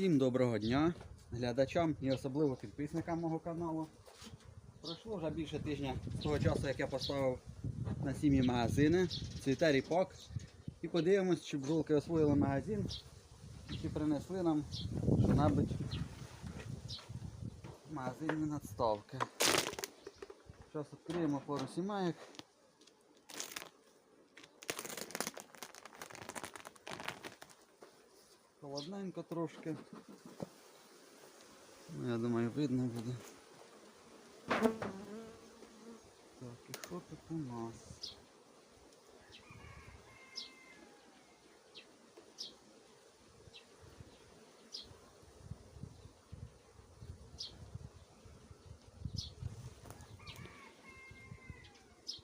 Всім доброго дня глядачам і особливо підписникам мого каналу. Пройшло вже більше тижня з того часу, як я поставив на сім'ї магазини, цвіте ріпак. І подивимось, чи бджолки освоїли магазин, і чи принесли нам що-небудь магазинні надставки. Зараз відкриємо пару сімейок. Холодненько трошки. Ну, я думаю, видно буде. Так, і що тут у нас?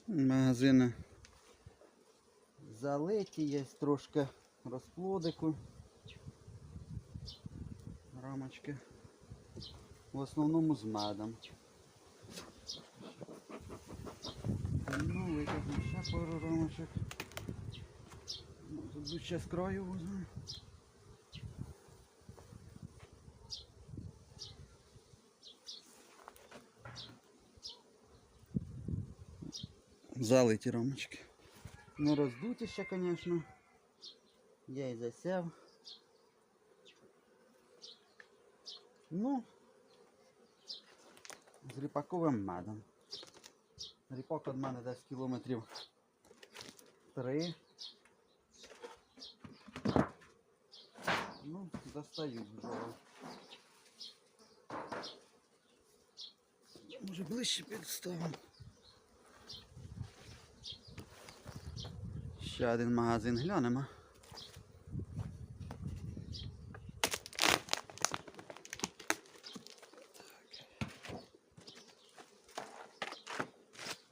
Магазини залиті, є трошки розплодику. Рамочки. В основному з медом. Ну, витягнемо ще пару рамочок. Ну, Тут ще з краю візьмемо. Залиті рамочки. Не роздуті ще, звісно. Я і засяв. Ну, з ріпаковим медом. Ріпак від мене десь кілометрів три. Ну, достають бджоли. Може ближче підставимо. Ще один магазин глянемо.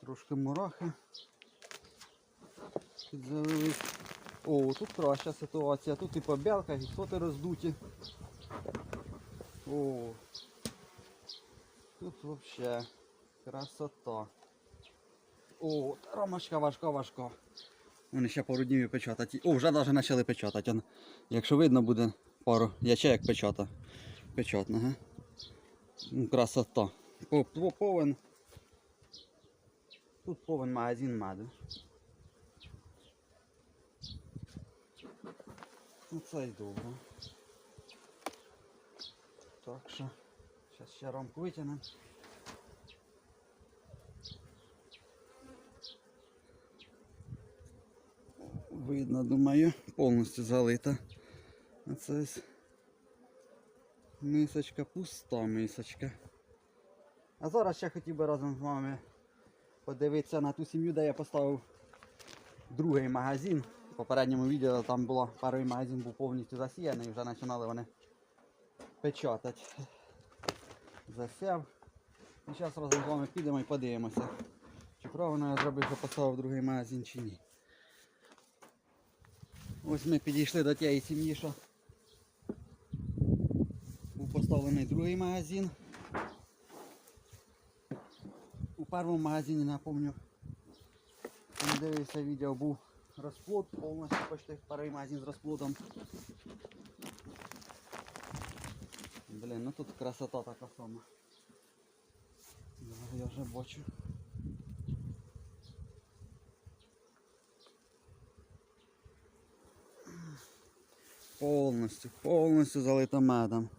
Трошки мурахи. Підзавелись. О, тут краща ситуація. Тут і побялка, і соти роздуті. О, тут взагалі красота. О, рамочка важка, важка. Вони ще пару днів і печатати. О, вже навіть почали печатати. Якщо видно буде пару ячеек печата. Ну, красота. По- по- Повен. Тут повен магазин меду. Ну це й добре. Так що, зараз ще рамку витягнемо. Видно, думаю, повністю залита. А це мисочка, пуста мисочка. А зараз ще хотів би разом з вами подивитися на ту сім'ю, де я поставив другий магазин. В попередньому відео там було перший магазин був повністю засіяний, вже починали вони печатати. Засяв. І зараз разом з вами підемо і подивимося, чи правильно я зробив, що поставив другий магазин чи ні. Ось ми підійшли до тієї сім'ї, що був поставлений другий магазин. У першому магазині, напомню, хто не дивився відео, був розплод, повністю почти перший магазин з розплодом. Блін, ну тут красота така сама. Зараз я вже бачу. Повністю, повністю залита медом.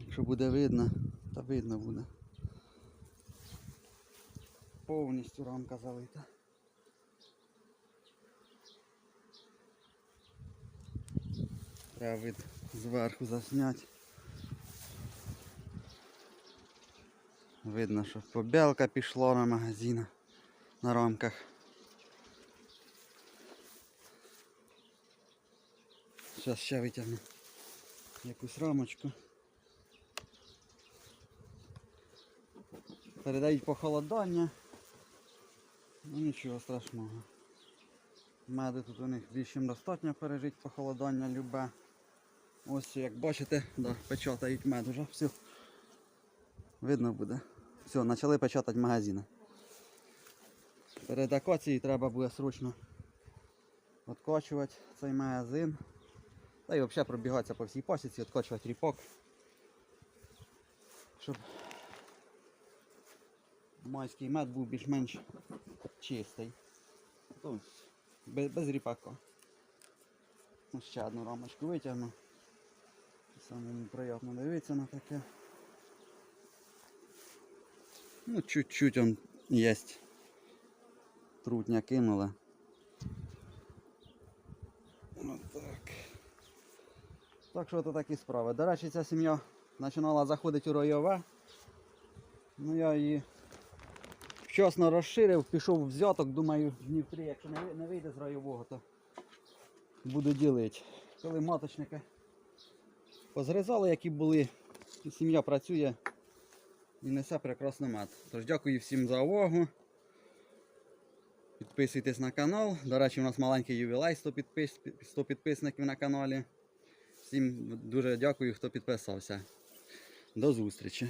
Якщо буде видно, то видно буде. Повністю рамка залита. Треба вид зверху засняти. Видно, що побілка пішла на магазин на рамках. Зараз ще витягну якусь рамочку. Передають похолодання. Ну нічого страшного. Меди тут у них більш ніж достатньо пережити похолодання любе. Ось як бачите, да, печатають мед уже. Все. Видно буде. Все, почали печатати магазини. Перед акацією треба буде срочно відкачувати цей магазин. Та й взагалі пробігатися по всій пасіці, відкочувати ріпок. Щоб майський мед був більш-менш чистий. Без, без ріпака. Ну, ще одну рамочку витягну. Самому приємно дивитися на таке. Ну, чуть-чуть он есть. Трутня кинули. Ну так. Так що то такі справи. До речі, ця сім'я починала заходити у ройове. Ну я її вчасно розширив, пішов взяток, думаю, днів три, якщо не, вийде з райового, то буду ділити. Коли маточники позрізали, які були, і сім'я працює і несе прекрасний мед. Тож дякую всім за увагу. Підписуйтесь на канал. До речі, у нас маленький ювілей 100, підпис... 100 підписників на каналі. Всім дуже дякую, хто підписався. До зустрічі.